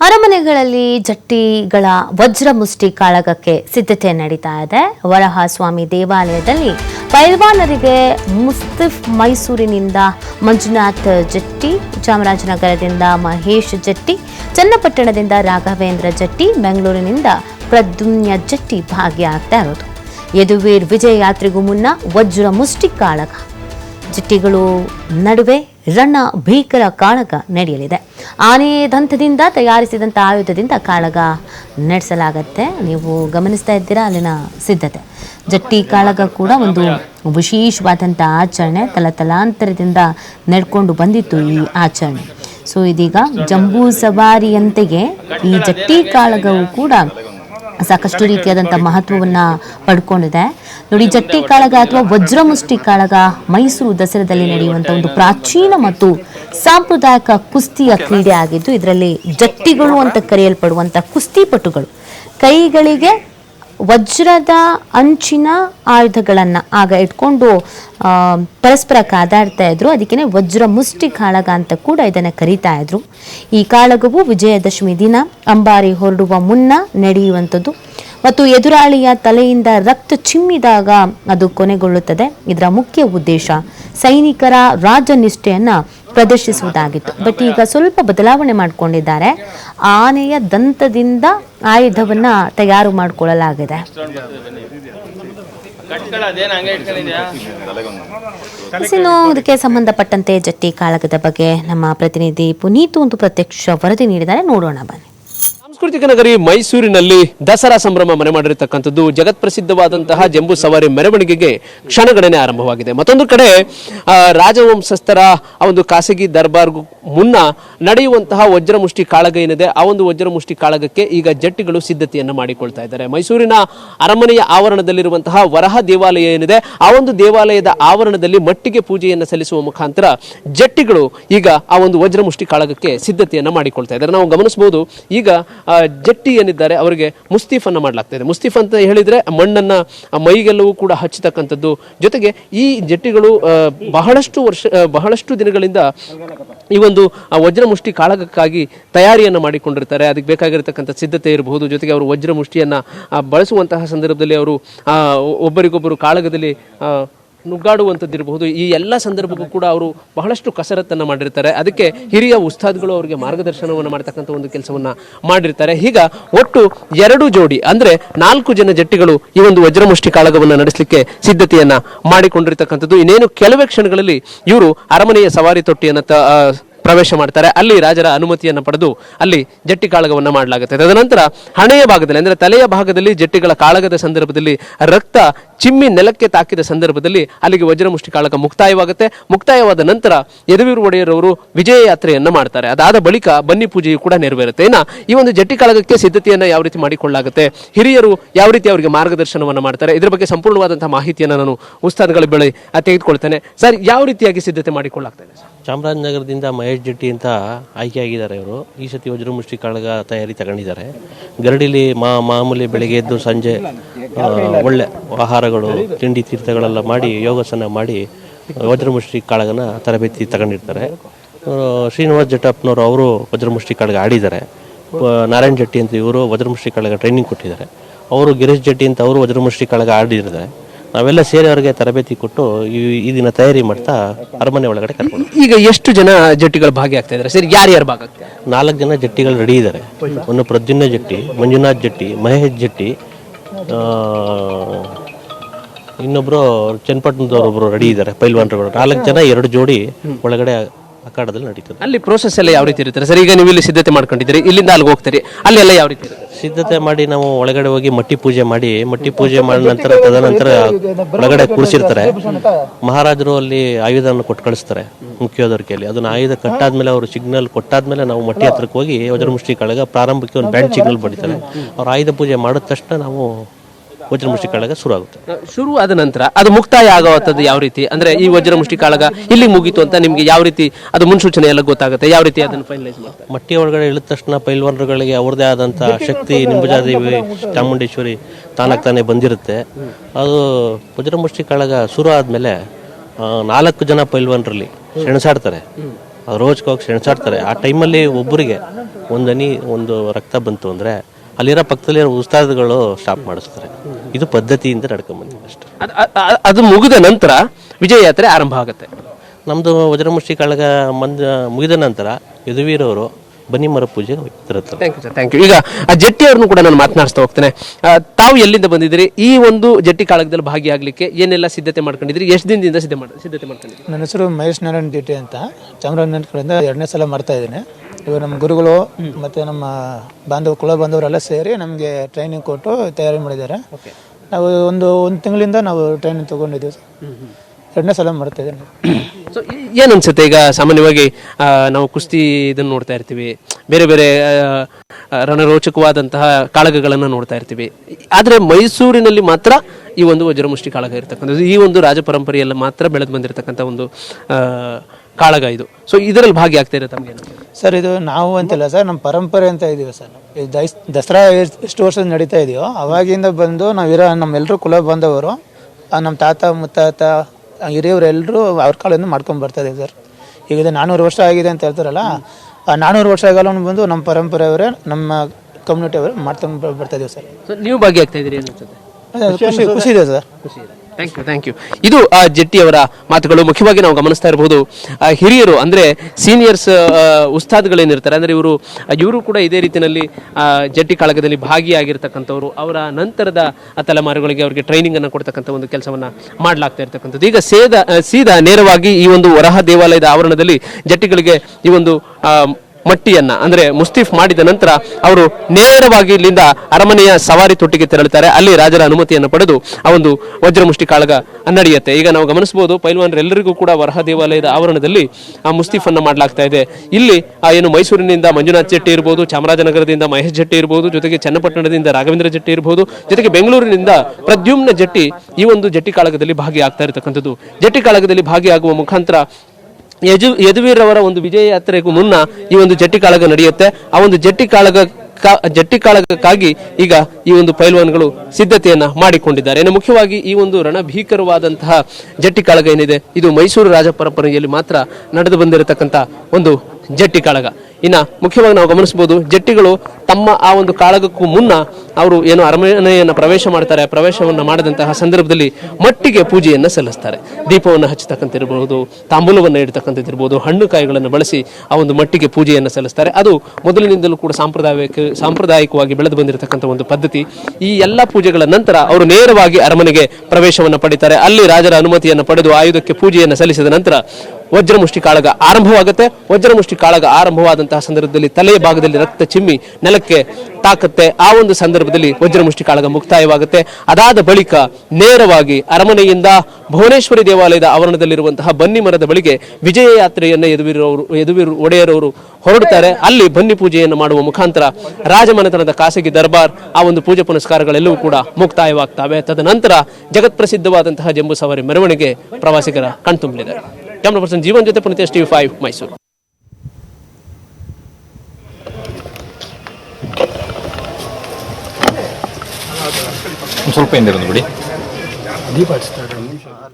ಅರಮನೆಗಳಲ್ಲಿ ಜಟ್ಟಿಗಳ ವಜ್ರ ಮುಷ್ಟಿ ಕಾಳಗಕ್ಕೆ ಸಿದ್ಧತೆ ನಡೀತಾ ಇದೆ. ವರಹ ಸ್ವಾಮಿ ದೇವಾಲಯದಲ್ಲಿ ಪೈಲ್ವಾನರಿಗೆ ಮುಸ್ತಿಫ್ ಮೈಸೂರಿನಿಂದ ಮಂಜುನಾಥ್ ಜಟ್ಟಿ, ಚಾಮರಾಜನಗರದಿಂದ ಮಹೇಶ್ ಜಟ್ಟಿ, ಚನ್ನಪಟ್ಟಣದಿಂದ ರಾಘವೇಂದ್ರ ಜಟ್ಟಿ, ಬೆಂಗಳೂರಿನಿಂದ ಪ್ರದ್ಯುಮ್ನ ಜಟ್ಟಿ ಭಾಗಿಯಾಗ್ತಾ ಇರೋದು. ಯದುವೀರ್ ವಿಜಯ ಯಾತ್ರೆಗೂ ಮುನ್ನ ವಜ್ರ ಮುಷ್ಟಿ ಕಾಳಗ. ಜಟ್ಟಿಗಳು ನಡುವೆ ರಣ ಭೀಕರ ಕಾಳಗ ನಡೆಯಲಿದೆ. ಆನೆ ದಂತದಿಂದ ತಯಾರಿಸಿದಂಥ ಆಯುಧದಿಂದ ಕಾಳಗ ನಡೆಸಲಾಗತ್ತೆ. ನೀವು ಗಮನಿಸ್ತಾ ಇದ್ದೀರಾ? ಅಲ್ಲಿನ ಸಿದ್ಧತೆ. ಜಟ್ಟಿ ಕಾಳಗ ಕೂಡ ಒಂದು ವಿಶೇಷವಾದಂಥ ಆಚರಣೆ, ತಲತಲಾಂತರದಿಂದ ನಡ್ಕೊಂಡು ಬಂದಿತ್ತು ಈ ಆಚರಣೆ. ಸೊ ಇದೀಗ ಜಂಬೂ ಸವಾರಿಯಂತೆಯೇ ಈ ಜಟ್ಟಿ ಕಾಳಗವು ಕೂಡ ಸಾಕಷ್ಟು ರೀತಿಯಾದಂಥ ಮಹತ್ವವನ್ನು ಪಡ್ಕೊಂಡಿದೆ. ನೋಡಿ, ಜಟ್ಟಿ ಕಾಳಗ ಅಥವಾ ವಜ್ರಮುಷ್ಟಿ ಕಾಳಗ ಮೈಸೂರು ದಸರಾದಲ್ಲಿ ನಡೆಯುವಂಥ ಒಂದು ಪ್ರಾಚೀನ ಮತ್ತು ಸಾಂಪ್ರದಾಯಿಕ ಕುಸ್ತಿಯ ಕ್ರೀಡೆ ಆಗಿದ್ದು, ಇದರಲ್ಲಿ ಜಟ್ಟಿಗಳು ಅಂತ ಕರೆಯಲ್ಪಡುವಂಥ ಕುಸ್ತಿಪಟುಗಳು ಕೈಗಳಿಗೆ ವಜ್ರದ ಅಂಚಿನ ಆಯುಧಗಳನ್ನು ಆಗ ಇಟ್ಕೊಂಡು ಪರಸ್ಪರ ಕಾದಾಡ್ತಾ ಇದ್ರು. ಅದಕ್ಕೆ ವಜ್ರ ಮುಷ್ಟಿ ಕಾಳಗ ಅಂತ ಕೂಡ ಇದನ್ನು ಕರೀತಾ ಇದ್ರು. ಈ ಕಾಳಗವು ವಿಜಯದಶಮಿ ದಿನ, ಅಂಬಾರಿ ಹೊರಡುವ ಮುನ್ನ ನಡೆಯುವಂಥದ್ದು. ಮತ್ತು ಎದುರಾಳಿಯ ತಲೆಯಿಂದ ರಕ್ತ ಚಿಮ್ಮಿದಾಗ ಅದು ಕೊನೆಗೊಳ್ಳುತ್ತದೆ. ಇದರ ಮುಖ್ಯ ಉದ್ದೇಶ, ಸೈನಿಕರ ರಾಜನಿಷ್ಠೆಯನ್ನ ಪ್ರದರ್ಶಿಸುವುದಾಗಿತ್ತು. ಬಟ್ ಈಗ ಸ್ವಲ್ಪ ಬದಲಾವಣೆ ಮಾಡಿಕೊಂಡಿದ್ದಾರೆ. ಆನೆಯ ದಂತದಿಂದ ಆಯುಧವನ್ನ ತಯಾರು ಮಾಡಿಕೊಳ್ಳಲಾಗಿದೆ. ಇದಕ್ಕೆ ಸಂಬಂಧಪಟ್ಟಂತೆ ಜಟ್ಟಿ ಕಾಳಗದ ಬಗ್ಗೆ ನಮ್ಮ ಪ್ರತಿನಿಧಿ ಪುನೀತ್ ಒಂದು ಪ್ರತ್ಯಕ್ಷ ವರದಿ ನೀಡಿದ್ದಾರೆ. ನೋಡೋಣ ಬನ್ನಿ. ಸಾಂಸ್ಕೃತಿಕ ನಗರಿ ಮೈಸೂರಿನಲ್ಲಿ ದಸರಾ ಸಂಭ್ರಮ ಮನೆ ಮಾಡಿರತಕ್ಕಂಥದ್ದು ಜಗತ್ ಪ್ರಸಿದ್ಧವಾದಂತಹ ಜಂಬೂ ಸವಾರಿ ಮೆರವಣಿಗೆಗೆ ಕ್ಷಣಗಣನೆ ಆರಂಭವಾಗಿದೆ. ಮತ್ತೊಂದು ಕಡೆ ರಾಜವಂಶಸ್ಥರ ಆ ಒಂದು ಖಾಸಗಿ ದರ್ಬಾರ್ಗೂ ಮುನ್ನ ನಡೆಯುವಂತಹ ವಜ್ರಮುಷ್ಟಿ ಕಾಳಗ ಏನಿದೆ, ಆ ಒಂದು ವಜ್ರಮುಷ್ಟಿ ಕಾಳಗಕ್ಕೆ ಈಗ ಜಟ್ಟಿಗಳು ಸಿದ್ಧತೆಯನ್ನು ಮಾಡಿಕೊಳ್ತಾ ಇದ್ದಾರೆ. ಮೈಸೂರಿನ ಅರಮನೆಯ ಆವರಣದಲ್ಲಿರುವಂತಹ ವರಹ ದೇವಾಲಯ ಏನಿದೆ, ಆ ಒಂದು ದೇವಾಲಯದ ಆವರಣದಲ್ಲಿ ಮಟ್ಟಿಗೆ ಪೂಜೆಯನ್ನು ಸಲ್ಲಿಸುವ ಮುಖಾಂತರ ಜಟ್ಟಿಗಳು ಈಗ ಆ ಒಂದು ವಜ್ರಮುಷ್ಟಿ ಕಾಳಗಕ್ಕೆ ಸಿದ್ಧತೆಯನ್ನು ಮಾಡಿಕೊಳ್ತಾ ಇದ್ದಾರೆ. ನಾವು ಗಮನಿಸಬಹುದು, ಈಗ ಜಟ್ಟಿ ಏನಿದ್ದಾರೆ, ಅವರಿಗೆ ಮುಸ್ತೀಫನ್ನು ಮಾಡಲಾಗ್ತಾ ಇದೆ. ಮುಸ್ತೀಫ್ ಅಂತ ಹೇಳಿದರೆ ಮಣ್ಣನ್ನು ಮೈಗೆಲ್ಲವೂ ಕೂಡ ಹಚ್ಚತಕ್ಕಂಥದ್ದು. ಜೊತೆಗೆ ಈ ಜಟ್ಟಿಗಳು ಬಹಳಷ್ಟು ವರ್ಷ ಬಹಳಷ್ಟು ದಿನಗಳಿಂದ ಈ ಒಂದು ವಜ್ರ ವಜ್ರಮುಷ್ಟಿ ಕಾಳಗಕ್ಕಾಗಿ ತಯಾರಿಯನ್ನು ಮಾಡಿಕೊಂಡಿರ್ತಾರೆ. ಅದಕ್ಕೆ ಬೇಕಾಗಿರತಕ್ಕಂಥ ಸಿದ್ಧತೆ ಇರಬಹುದು. ಜೊತೆಗೆ ಅವರು ವಜ್ರಮುಷ್ಟಿಯನ್ನ ಬಳಸುವಂತಹ ಸಂದರ್ಭದಲ್ಲಿ ಅವರು ಒಬ್ಬರಿಗೊಬ್ಬರು ಕಾಳಗದಲ್ಲಿ ನುಗ್ಗಾಡುವಂಥದ್ದಿರಬಹುದು. ಈ ಎಲ್ಲ ಸಂದರ್ಭಕ್ಕೂ ಕೂಡ ಅವರು ಬಹಳಷ್ಟು ಕಸರತ್ತನ್ನು ಮಾಡಿರ್ತಾರೆ. ಅದಕ್ಕೆ ಹಿರಿಯ ಉಸ್ತಾದ್ಗಳು ಅವರಿಗೆ ಮಾರ್ಗದರ್ಶನವನ್ನು ಮಾಡ್ತಕ್ಕಂಥ ಒಂದು ಕೆಲಸವನ್ನು ಮಾಡಿರ್ತಾರೆ. ಈಗ ಒಟ್ಟು ಎರಡು ಜೋಡಿ, ಅಂದರೆ ನಾಲ್ಕು ಜನ ಜಟ್ಟಿಗಳು ಈ ಒಂದು ವಜ್ರಮುಷ್ಟಿ ಕಾಳಗವನ್ನು ನಡೆಸಲಿಕ್ಕೆ ಸಿದ್ಧತೆಯನ್ನು ಮಾಡಿಕೊಂಡಿರ್ತಕ್ಕಂಥದ್ದು. ಇನ್ನೇನು ಕೆಲವೇ ಕ್ಷಣಗಳಲ್ಲಿ ಇವರು ಅರಮನೆಯ ಸವಾರಿ ತೊಟ್ಟಿಯನ್ನು ತ- ಪ್ರವೇಶ ಮಾಡ್ತಾರೆ. ಅಲ್ಲಿ ರಾಜರ ಅನುಮತಿಯನ್ನು ಪಡೆದು ಅಲ್ಲಿ ಜಟ್ಟಿ ಕಾಳಗವನ್ನು ಮಾಡಲಾಗುತ್ತೆ. ತದನಂತರ ಹಣೆಯ ಭಾಗದಲ್ಲಿ, ಅಂದರೆ ತಲೆಯ ಭಾಗದಲ್ಲಿ ಜಟ್ಟಿಗಳ ಕಾಳಗದ ಸಂದರ್ಭದಲ್ಲಿ ರಕ್ತ ಚಿಮ್ಮಿ ನೆಲಕ್ಕೆ ತಾಕಿದ ಸಂದರ್ಭದಲ್ಲಿ ಅಲ್ಲಿಗೆ ವಜ್ರಮುಷ್ಟಿ ಕಾಳಗ ಮುಕ್ತಾಯವಾಗುತ್ತೆ. ಮುಕ್ತಾಯವಾದ ನಂತರ ಯದುವೀರ್ ಒಡೆಯರವರು ವಿಜಯ ಯಾತ್ರೆಯನ್ನು ಮಾಡ್ತಾರೆ. ಅದಾದ ಬಳಿಕ ಬನ್ನಿ ಪೂಜೆಯು ಕೂಡ ನೆರವೇರುತ್ತೆ. ಏನ ಈ ಒಂದು ಜಟ್ಟಿ ಕಾಳಗಕ್ಕೆ ಸಿದ್ಧತೆಯನ್ನು ಯಾವ ರೀತಿ ಮಾಡಿಕೊಳ್ಳಲಾಗುತ್ತೆ ಹಿರಿಯರು ಯಾವ ರೀತಿ ಅವರಿಗೆ ಮಾರ್ಗದರ್ಶನವನ್ನು ಮಾಡ್ತಾರೆ? ಇದರ ಬಗ್ಗೆ ಸಂಪೂರ್ಣವಾದಂತಹ ಮಾಹಿತಿಯನ್ನು ನಾನು ಉಸ್ತಾದ್ಗಳ ಬಳಿ ತೆಗೆದುಕೊಳ್ತೇನೆ. ಸರ್, ಯಾವ ರೀತಿಯಾಗಿ ಸಿದ್ಧತೆ ಮಾಡಿಕೊಳ್ಳಾಗ್ತದೆ ಚಾಮರಾಜನಗರದಿಂದ ಮಹೇಶ್ ಜಟ್ಟಿ ಅಂತ ಆಯ್ಕೆಯಾಗಿದ್ದಾರೆ ಅವರು ಈ ಸತಿ ವಜ್ರಮುಷ್ಟಿ ಕಾಳಗ ತಯಾರಿ ತಗೊಂಡಿದ್ದಾರೆ. ಗರಡಿಲಿ ಮಾ, ಮಾಮೂಲಿ ಬೆಳಗ್ಗೆ ಎದ್ದು ಸಂಜೆ ಒಳ್ಳೆ ಆಹಾರಗಳು ತಿಂಡಿ ತೀರ್ಥಗಳೆಲ್ಲ ಮಾಡಿ ಯೋಗಾಸನ ಮಾಡಿ ವಜ್ರಮುಷ್ಟಿ ಕಾಳಗನ ತರಬೇತಿ ತಗೊಂಡಿರ್ತಾರೆ. ಶ್ರೀನಿವಾಸ್ ಜಟ್ಟಪ್ಪನವರು ಅವರು ವಜ್ರಮುಷ್ಟಿ ಕಾಳಗ ಆಡಿದ್ದಾರೆ. ನಾರಾಯಣ ಜಟ್ಟಿ ಅಂತ ಇವರು ವಜ್ರಮುಷ್ಟಿ ಕಾಳಗ ಟ್ರೈನಿಂಗ್ ಕೊಟ್ಟಿದ್ದಾರೆ. ಅವರು ಗಿರೀಶ್ ಜಟ್ಟಿ ಅಂತ ಅವರು ವಜ್ರಮುಷ್ಟಿ ಕಾಳಗ ಆಡಿದ್ದಾರೆ ನಾವೆಲ್ಲ ಸೇರಿ ಅವರಿಗೆ ತರಬೇತಿ ಕೊಟ್ಟು ಈ ದಿನ ತಯಾರಿ ಮಾಡ್ತಾ ಅರಮನೆ ಒಳಗಡೆ ಕರ್ಕೊಂಡು ಈಗ ಎಷ್ಟು ಜನ ಜಟ್ಟಿಗಳು ಭಾಗಿಯಾಗ್ತಾ ಇದ್ದಾರೆ? ಸರಿ ಯಾರ್ಯಾರು ಭಾಗ ನಾಲ್ಕು ಜನ ಜಟ್ಟಿಗಳು ರೆಡಿ ಇದ್ದಾರೆ. ಒಂದು ಪ್ರದ್ಯುನ್ನ ಜಟ್ಟಿ ಮಂಜುನಾಥ್ ಜಟ್ಟಿ ಮಹೇಶ್ ಜಟ್ಟಿ ಆ, ಇನ್ನೊಬ್ರು ಚನ್ನಪಟ್ಟಣದವ್ರು ಒಬ್ರು ರೆಡಿ ಇದ್ದಾರೆ ಪೈಲ್ವಾನ್ರುಗಳು. ನಾಲ್ಕು ಜನ ಎರಡು ಜೋಡಿ ಒಳಗಡೆ ಅಖಾಡದಲ್ಲಿ ನಡೀತದೆ. ಅಲ್ಲಿ ಪ್ರೋಸೆಸ್ ಎಲ್ಲ ಯಾವ ರೀತಿ ಇರುತ್ತೆ ಸರ್? ಈಗ ನೀವು ಇಲ್ಲಿ ಸಿದ್ಧತೆ ಮಾಡ್ಕೊಂಡಿದ್ದೀರಿ ಇಲ್ಲಿಂದ ಅಲ್ಲಿಗೆ ಹೋಗ್ತೀರಿ ಅಲ್ಲೆಲ್ಲ ಯಾವ ರೀತಿ ಸಿದ್ಧತೆ ಮಾಡಿ ನಾವು ಒಳಗಡೆ ಹೋಗಿ ಮಟ್ಟಿ ಪೂಜೆ ಮಾಡಿ ಮಟ್ಟಿ ಪೂಜೆ ಮಾಡಿದ ನಂತರ ತದನಂತರ ಒಳಗಡೆ ಕೂರಿಸಿರ್ತಾರೆ. ಮಹಾರಾಜರು ಅಲ್ಲಿ ಆಯುಧವನ್ನು ಕೊಟ್ಟು ಕಳಿಸ್ತಾರೆ ಮುಖ್ಯೋದವ್ರ ಕೈಯಲ್ಲಿ ಅದನ್ನ ಆಯುಧ ಕಟ್ಟಾದ್ಮೇಲೆ ಅವರು ಸಿಗ್ನಲ್ ಕೊಟ್ಟಾದ್ಮೇಲೆ ನಾವು ಮಟ್ಟಿ ಹತ್ರಕ್ಕೆ ಹೋಗಿ ವಜ್ರಮುಷ್ಟಿ ಕಳೆಗ ಪ್ರಾರಂಭಕ್ಕೆ ಒಂದು ಬ್ಯಾಂಡ್ ಸಿಗ್ನಲ್ ಬಡಿತಾರೆ. ಅವ್ರು ಆಯುಧ ಪೂಜೆ ಮಾಡಿದ ತಕ್ಷಣ ನಾವು ವಜ್ರಮುಷ್ಟಿ ಕಾಳಗ ಶುರು ಆಗುತ್ತೆ ಶುರು ಆದ ನಂತರ ಅದು ಮುಕ್ತಾಯ ಆಗುವಂಥದ್ದು ಯಾವ ರೀತಿ? ಅಂದ್ರೆ ಈ ವಜ್ರಮುಷ್ಟಿ ಕಾಳಗ ಇಲ್ಲಿ ಮುಗೀತು ಅಂತ ನಿಮಗೆ ಯಾವ ರೀತಿ ಅದು ಮುನ್ಸೂಚನೆ ಎಲ್ಲ ಗೊತ್ತಾಗುತ್ತೆ? ಯಾವ ರೀತಿ ಅದನ್ನು ಫೈನಲೈಸ್ ಮಾಡ್ತಾರೆ? ಮಟ್ಟಿ ಒಳಗಡೆ ಇಳಿದ ತಕ್ಷಣ ಪೈಲ್ವಾನರುಗಳಿಗೆ ಅವ್ರದೇ ಆದಂತಹ ಶಕ್ತಿ ನಿಂಬುಜಾದೇವಿ ಚಾಮುಂಡೇಶ್ವರಿ ತಾನಾಗ್ ತಾನೇ ಬಂದಿರುತ್ತೆ. ಅದು ವಜ್ರಮುಷ್ಟಿ ಕಾಳಗ ಶುರು ಆದಮೇಲೆ ನಾಲ್ಕು ಜನ ಪೈಲ್ವಾನರಲ್ಲಿ ಸೆಣಸಾಡ್ತಾರೆ ರೋಜ್ಗೆ ಹೋಗಿ ಸೆಣಸಾಡ್ತಾರೆ ಆ ಟೈಮಲ್ಲಿ ಒಬ್ಬರಿಗೆ ಒಂದನಿ ಒಂದು ರಕ್ತ ಬಂತು ಅಂದರೆ ಅಲ್ಲಿರೋ ಪಕ್ಕದಲ್ಲಿ ಉಸ್ತಾದ್ಗಳು ಸ್ಟಾಪ್ ಮಾಡಿಸ್ತಾರೆ. ಇದು ಪದ್ಧತಿಯಿಂದ ನಡ್ಕೊಂಬಂದಿದೆ ಅಷ್ಟೇ. ಅದ್- ಅದು ಮುಗಿದ ನಂತರ ವಿಜಯ ಯಾತ್ರೆ ಆರಂಭ ಆಗುತ್ತೆ. ನಮ್ಮದು ವಜ್ರಮುಷ್ಟಿ ಕಳಗ ಮಂದ ಮುಗಿದ ನಂತರ ಯದುವೀರವರು ಬನ್ನಿ ಮರ ಪೂಜೆಗೆ thank you sir thank you ಈಗ ಆ ಜಟ್ಟಿ ಅವ್ರನ್ನು ಕೂಡ ನಾನು ಮಾತನಾಡಿಸ್ತಾ ಹೋಗ್ತೇನೆ. ಆ, ತಾವು ಎಲ್ಲಿಂದ ಬಂದಿದ್ದೀರಿ? ಈ ಒಂದು ಜಟ್ಟಿ ಕಾಳಗದಲ್ಲಿ ಭಾಗಿಯಾಗಲಿಕ್ಕೆ ಏನೆಲ್ಲ ಸಿದ್ಧತೆ ಮಾಡ್ಕೊಂಡಿದ್ರಿ ಎಷ್ಟು ದಿನದಿಂದ ಸಿದ್ಧ ಮಾಡ್ ಸಿದ್ಧತೆ ಮಾಡ್ಕೊಂಡಿದ್ರಿ ನನ್ನ ಹೆಸರು ಮಹೇಶ್ ನಾರಾಯಣ್ ಡಿಟಿ ಅಂತ. ಚಾಮರಾಜನಗರ ಕಡೆಯಿಂದ ಎರಡನೇ ಸಲ ಮಾಡ್ತಾ ಇದ್ದೀನಿ. ಇವಾಗ ನಮ್ಮ ಗುರುಗಳು ಮತ್ತು ನಮ್ಮ ಬಾಂಧವ ಕುಲ ಬಾಂಧವರೆಲ್ಲ ಸೇರಿ ನಮಗೆ ಟ್ರೈನಿಂಗ್ ಕೊಟ್ಟು ತಯಾರಿ ಮಾಡಿದ್ದಾರೆ. ನಾವು ಒಂದು ಒಂದು ತಿಂಗಳಿಂದ ನಾವು ಟ್ರೈನಿಂಗ್ ತೊಗೊಂಡಿದ್ದೀವಿ ಸರ್. ಎರಡನೇ ಸಲ ಮಾಡ್ತಾ ಇದ್ದೀನಿ. ಸೊ ಏನು ಅನ್ಸುತ್ತೆ ಈಗ ಸಾಮಾನ್ಯವಾಗಿ ನಾವು ಕುಸ್ತಿ ಇದನ್ನು ನೋಡ್ತಾ ಇರ್ತೀವಿ. ಬೇರೆ ಬೇರೆ ರಣರೋಚಕವಾದಂತಹ ಕಾಳಗಗಳನ್ನು ನೋಡ್ತಾ ಇರ್ತೀವಿ. ಆದರೆ ಮೈಸೂರಿನಲ್ಲಿ ಮಾತ್ರ ಈ ಒಂದು ವಜ್ರಮುಷ್ಟಿ ಕಾಳಗ ಇರತಕ್ಕಂಥದ್ದು. ಈ ಒಂದು ರಾಜ ಪರಂಪರೆಯಲ್ಲಿ ಮಾತ್ರ ಬೆಳೆದು ಬಂದಿರತಕ್ಕಂಥ ಒಂದು ಕಾಳಗ ಇದು. ಸೊ ಇದರಲ್ಲಿ ಭಾಗಿಯಾಗ್ತಾ ಇರೋ ತಮಗೆ ಸರ್, ಇದು ನಾವು ಅಂತಿಲ್ಲ ಸರ್, ನಮ್ಮ ಪರಂಪರೆ ಅಂತ ಇದೀವಿ ಸರ್ ದೈಸ್, ದಸರಾ ಎಷ್ಟ್- ವರ್ಷದ ನಡೀತಾ ಇದೆಯೋ, ಅವಾಗಿಂದ ಬಂದು ನಾವಿರೋ ನಮ್ಮೆಲ್ಲರೂ ಕುಲ ಬಂದವರು ನಮ್ಮ ತಾತ, ಮುತ್ತಾತ ಹಿರಿಯವ್ರೆಲ್ಲರೂ ಅವ್ರ ಕಾಲದಿಂದ ಮಾಡ್ಕೊಂಡು ಬರ್ತಾ ಇದೀವಿ ಸರ್. ಈಗ ಇದು ನಾನ್ನೂರು ವರ್ಷ ಆಗಿದೆ ಅಂತ ಹೇಳ್ತಾರಲ್ಲ ಆ ನಾನ್ನೂರು ವರ್ಷ ಆಗಲ್ಲ ಬಂದು ನಮ್ಮ ಪರಂಪರೆಯವರೇ ನಮ್ಮ ಕಮ್ಯುನಿಟಿ ಅವರು ಮಾಡ್ಕೊಂಡು ಬರ್ತಾ ಇದೀವಿ ಸರ್. ನೀವು ಭಾಗಿಯಾಗ್ತಾ ಇದ್ದೀರಿ ಖುಷಿ ಇದೆ ಸರ್. ಖುಷಿ ಖುಷಿ ಇದೆ. ಥ್ಯಾಂಕ್ ಯು ಥ್ಯಾಂಕ್ ಯು ಇದು ಜಟ್ಟಿ ಅವರ ಮಾತುಗಳು. ಮುಖ್ಯವಾಗಿ ನಾವು ಗಮನಿಸ್ತಾ ಇರಬಹುದು ಹಿರಿಯರು, ಅಂದ್ರೆ ಸೀನಿಯರ್ಸ್ ಉಸ್ತಾದ್ಗಳೇನಿರ್ತಾರೆ ಅಂದ್ರೆ ಇವರು ಇವರು ಕೂಡ ಇದೇ ರೀತಿಯಲ್ಲಿ ಜಟ್ಟಿ ಕಾಳಗದಲ್ಲಿ ಭಾಗಿಯಾಗಿರ್ತಕ್ಕಂಥವ್ರು. ಅವರ ನಂತರದ ತಲೆಮಾರುಗಳಿಗೆ ಅವರಿಗೆ ಟ್ರೈನಿಂಗ್ ಅನ್ನು ಕೊಡ್ತಕ್ಕಂಥ ಒಂದು ಕೆಲಸವನ್ನ ಮಾಡಲಾಗ್ತಾ ಇರ್ತಕ್ಕಂಥದ್ದು. ಈಗ ಸೇದ ಸೀದಾ ನೇರವಾಗಿ ಈ ಒಂದು ವರಹ ದೇವಾಲಯದ ಆವರಣದಲ್ಲಿ ಜಟ್ಟಿಗಳಿಗೆ ಈ ಒಂದು ಮಟ್ಟಿಯನ್ನ, ಅಂದ್ರೆ ಮುಸ್ತೀಫ್ ಮಾಡಿದ ನಂತರ ಅವರು ನೇರವಾಗಿ ಇಲ್ಲಿಂದ ಅರಮನೆಯ ಸವಾರಿ ತೊಟ್ಟಿಗೆ ತೆರಳುತ್ತಾರೆ. ಅಲ್ಲಿ ರಾಜರ ಅನುಮತಿಯನ್ನು ಪಡೆದು ಆ ಒಂದು ವಜ್ರಮುಷ್ಟಿ ಕಾಳಗ ನಡೆಯುತ್ತೆ. ಈಗ ನಾವು ಗಮನಿಸಬಹುದು, ಪೈಲ್ವಾನರೆಲ್ಲರಿಗೂ ಕೂಡ ವರಹ ದೇವಾಲಯದ ಆವರಣದಲ್ಲಿ ಆ ಮುಸ್ತಿಫ್ ಅನ್ನ ಮಾಡಲಾಗ್ತಾ ಇದೆ. ಇಲ್ಲಿ ಆ ಏನು ಮೈಸೂರಿನಿಂದ ಮಂಜುನಾಥ್ ಜಟ್ಟಿ ಇರಬಹುದು ಚಾಮರಾಜನಗರದಿಂದ ಮಹೇಶ್ ಜಟ್ಟಿ ಇರಬಹುದು ಜೊತೆಗೆ ಚನ್ನಪಟ್ಟಣದಿಂದ ರಾಘವೇಂದ್ರ ಜಟ್ಟಿ ಇರಬಹುದು ಜೊತೆಗೆ ಬೆಂಗಳೂರಿನಿಂದ ಪ್ರದ್ಯುಮ್ನ ಜಟ್ಟಿ ಈ ಒಂದು ಜಟ್ಟಿ ಕಾಳಗದಲ್ಲಿ ಭಾಗಿಯಾಗ್ತಾ ಇರತಕ್ಕಂಥದ್ದು. ಜಟ್ಟಿ ಕಾಳಗದಲ್ಲಿ ಭಾಗಿಯಾಗುವ ಮುಖಾಂತರ ಯಜು ಯದುವೀರವರ ಒಂದು ವಿಜಯ ಯಾತ್ರೆಗೂ ಮುನ್ನ ಈ ಒಂದು ಜಟ್ಟಿ ಕಾಳಗ ನಡೆಯುತ್ತೆ. ಆ ಒಂದು ಜಟ್ಟಿ ಕಾಳಗ ಜಟ್ಟಿ ಕಾಳಗಕ್ಕಾಗಿ ಈಗ ಈ ಒಂದು ಪೈಲ್ವಾನ್ಗಳು ಸಿದ್ಧತೆಯನ್ನ ಮಾಡಿಕೊಂಡಿದ್ದಾರೆ. ಇನ್ನು ಮುಖ್ಯವಾಗಿ ಈ ಒಂದು ರಣಭೀಕರವಾದಂತಹ ಜಟ್ಟಿ ಕಾಳಗ ಏನಿದೆ? ಇದು ಮೈಸೂರು ರಾಜ ಪರಂಪರೆಯಲ್ಲಿ ಮಾತ್ರ ನಡೆದು ಬಂದಿರತಕ್ಕಂತ ಒಂದು ಜಟ್ಟಿ ಕಾಳಗ. ಇನ್ನ ಮುಖ್ಯವಾಗಿ ನಾವು ಗಮನಿಸಬಹುದು ಜಟ್ಟಿಗಳು ತಮ್ಮ ಆ ಒಂದು ಕಾಳಗಕ್ಕೂ ಮುನ್ನ ಅವರು ಏನು ಅರಮನೆಯನ್ನ ಪ್ರವೇಶ ಮಾಡ್ತಾರೆ ಪ್ರವೇಶವನ್ನ ಮಾಡಿದಂತಹ ಸಂದರ್ಭದಲ್ಲಿ ಮಟ್ಟಿಗೆ ಪೂಜೆಯನ್ನು ಸಲ್ಲಿಸ್ತಾರೆ. ದೀಪವನ್ನು ಹಚ್ಚತಕ್ಕಂತಿರಬಹುದು ತಾಂಬೂಲವನ್ನು ಇಡ್ತಕ್ಕಂಥದ್ದಿರ್ಬೋದು ಹಣ್ಣು ಕಾಯಿಗಳನ್ನು ಬಳಸಿ ಆ ಒಂದು ಮಟ್ಟಿಗೆ ಪೂಜೆಯನ್ನು ಸಲ್ಲಿಸ್ತಾರೆ. ಅದು ಮೊದಲಿನಿಂದಲೂ ಕೂಡ ಸಾಂಪ್ರದಾಯಿಕ ಸಾಂಪ್ರದಾಯಿಕವಾಗಿ ಬೆಳೆದು ಬಂದಿರತಕ್ಕಂಥ ಒಂದು ಪದ್ಧತಿ. ಈ ಎಲ್ಲ ಪೂಜೆಗಳ ನಂತರ ಅವರು ನೇರವಾಗಿ ಅರಮನೆಗೆ ಪ್ರವೇಶವನ್ನು ಪಡಿತಾರೆ. ಅಲ್ಲಿ ರಾಜರ ಅನುಮತಿಯನ್ನು ಪಡೆದು ಆಯುಧಕ್ಕೆ ಪೂಜೆಯನ್ನು ಸಲ್ಲಿಸಿದ ನಂತರ ವಜ್ರಮುಷ್ಟಿ ಕಾಳಗ ಆರಂಭವಾಗುತ್ತೆ. ವಜ್ರಮುಷ್ಟಿ ಕಾಳಗ ಆರಂಭವಾದಂತಹ ಸಂದರ್ಭದಲ್ಲಿ ತಲೆಯ ಭಾಗದಲ್ಲಿ ರಕ್ತ ಚಿಮ್ಮಿ ನೆಲಕ್ಕೆ ತಾಕತ್ತೆ, ಆ ಒಂದು ಸಂದರ್ಭದಲ್ಲಿ ವಜ್ರಮುಷ್ಟಿ ಕಾಳಗ ಮುಕ್ತಾಯವಾಗುತ್ತೆ. ಅದಾದ ಬಳಿಕ ನೇರವಾಗಿ ಅರಮನೆಯಿಂದ ಭುವನೇಶ್ವರಿ ದೇವಾಲಯದ ಆವರಣದಲ್ಲಿರುವಂತಹ ಬನ್ನಿ ಮರದ ಬಳಿಗೆ ವಿಜಯ ಯಾತ್ರೆಯನ್ನು ಯದುವೀರವರು ಎದುವಿರು ಒಡೆಯರವರು ಹೊರಡುತ್ತಾರೆ. ಅಲ್ಲಿ ಬನ್ನಿ ಪೂಜೆಯನ್ನು ಮಾಡುವ ಮುಖಾಂತರ ರಾಜಮನೆತನದ ಖಾಸಗಿ ದರ್ಬಾರ್, ಆ ಒಂದು ಪೂಜೆ ಪುನಸ್ಕಾರಗಳೆಲ್ಲವೂ ಕೂಡ ಮುಕ್ತಾಯವಾಗ್ತವೆ. ತದನಂತರ ಜಗತ್ಪ್ರಸಿದ್ಧವಾದಂತಹ ಜಂಬೂ ಸವಾರಿ ಮೆರವಣಿಗೆ ಪ್ರವಾಸಿಗರ ಕಣ್ತುಂಬಲಿದೆ. ಕ್ಯಾಮ್ರಾ ಪರ್ಸನ್ ಜೀವನ್ ಜೊತೆ ಪುನೀತ್ ಟಿವಿ ಫೈವ್ ಮೈಸೂರು. ಸ್ವಲ್ಪ ಹಿಂದಿರೋದು ಬಿಡಿ.